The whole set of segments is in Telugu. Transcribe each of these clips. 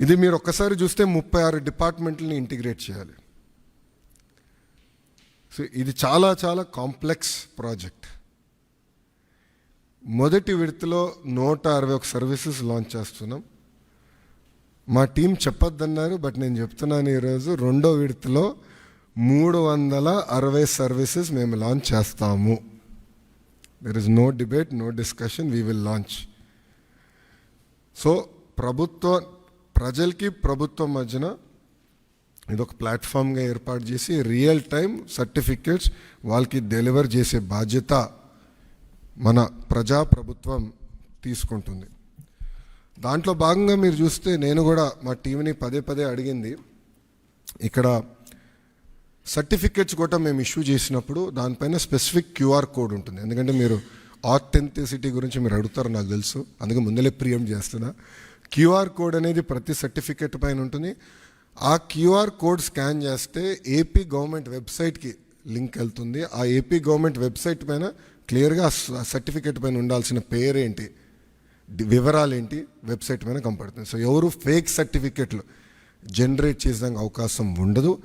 ఇది మీరు ఒక్కసారి చూస్తే ముప్పై ఆరు డిపార్ట్మెంట్లని ఇంటిగ్రేట్ చేయాలి. సో ఇది చాలా చాలా కాంప్లెక్స్ ప్రాజెక్ట్. మొదటి విడతలో నూట అరవై ఒక సర్వీసెస్ లాంచ్ చేస్తున్నాం. మా టీం చెప్పొద్దన్నారు బట్ నేను చెప్తున్నాను ఈరోజు రెండో విడతలో మూడు వందల అరవై సర్వీసెస్ మేము లాంచ్ చేస్తాము. There is no debate no discussion we will launch so ప్రభుత్వ ప్రజలకి ప్రభుత్వం మధ్యన ఇది ఒక ప్లాట్ఫామ్గా ఏర్పాటు చేసి రియల్ టైం సర్టిఫికేట్స్ వాళ్ళకి డెలివర్ చేసే బాధ్యత మన ప్రజా ప్రభుత్వం తీసుకుంటుంది. దాంట్లో భాగంగా మీరు చూస్తే నేను కూడా మా టీంని పదే పదే అడిగింది. ఇక్కడ సర్టిఫికెట్స్ కూడా మేము ఇష్యూ చేసినప్పుడు దానిపైన స్పెసిఫిక్ క్యూఆర్ కోడ్ ఉంటుంది. ఎందుకంటే మీరు ఆథెంటిసిటీ గురించి మీరు అడుగుతారు నాకు తెలుసు. అందుకే ముందలే ప్రియం చేస్తున్నా. క్యూఆర్ కోడ్ అనేది ప్రతి సర్టిఫికెట్ పైన ఉంటుంది. ఆ క్యూఆర్ కోడ్ స్కాన్ చేస్తే ఏపీ గవర్నమెంట్ వెబ్సైట్కి లింక్ వెళ్తుంది. ఆ ఏపీ గవర్నమెంట్ వెబ్సైట్ పైన క్లియర్గా ఆ సర్టిఫికెట్ పైన ఉండాల్సిన పేరేంటి? వివరాలు ఏంటి వెబ్సైట్ పైన కనపడుతుంది. సో ఎవరు ఫేక్ సర్టిఫికెట్లు జనరేట్ చేసేదానికి అవకాశం ఉండదు.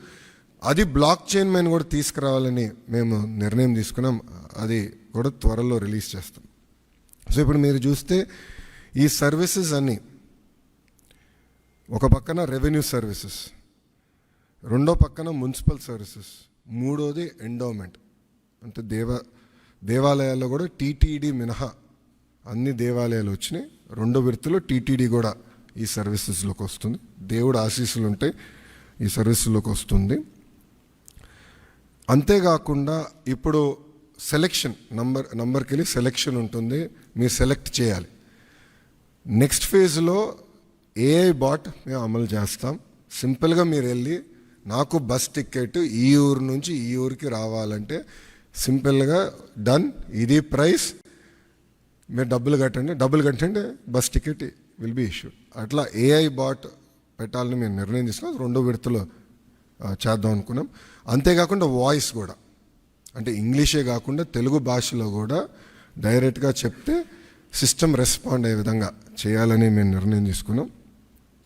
అది బ్లాక్ చైన్ పైన కూడా తీసుకురావాలని మేము నిర్ణయం తీసుకున్నాం. అది కూడా త్వరలో రిలీజ్ చేస్తాం. సో ఇప్పుడు మీరు చూస్తే ఈ సర్వీసెస్ అన్నీ ఒక పక్కన రెవెన్యూ సర్వీసెస్ రెండో పక్కన మున్సిపల్ సర్వీసెస్ మూడోది ఎండోమెంట్ అంటే దేవ దేవాలయాల్లో కూడా టీటీడీ మినహా అన్ని దేవాలయాలు వచ్చినాయి. రెండో విడతలో టీటీడీ కూడా ఈ సర్వీసెస్లోకి వస్తుంది. దేవుడు ఆశీస్సులు ఉంటాయి ఈ సర్వీసుల్లోకి వస్తుంది. అంతేకాకుండా ఇప్పుడు సెలెక్షన్ నంబర్ నంబర్కి వెళ్ళి సెలెక్షన్ ఉంటుంది. మీరు సెలెక్ట్ చేయాలి. నెక్స్ట్ ఫేజ్లో ఏఐ బాట్ మేము అమలు చేస్తాం. సింపుల్గా మీరు వెళ్ళి నాకు బస్ టికెట్ ఈ ఊరు నుంచి ఈ ఊరికి రావాలంటే సింపుల్గా డన్ ఇది ప్రైస్ మీరు డబ్బులు కట్టండి. డబ్బులు కట్టండి bus ticket will be issue అట్లా ఏఐ బాట్ పెట్టాలని మేము నిర్ణయం తీసుకున్నాం. రెండో విడతలో చేద్దాం అనుకున్నాం. అంతేకాకుండా వాయిస్ కూడా. అంటే ఇంగ్లీషే కాకుండా తెలుగు భాషలో కూడా డైరెక్ట్గా చెప్తే సిస్టమ్ రెస్పాండ్ అయ్యే విధంగా చేయాలని మేము నిర్ణయం తీసుకున్నాం.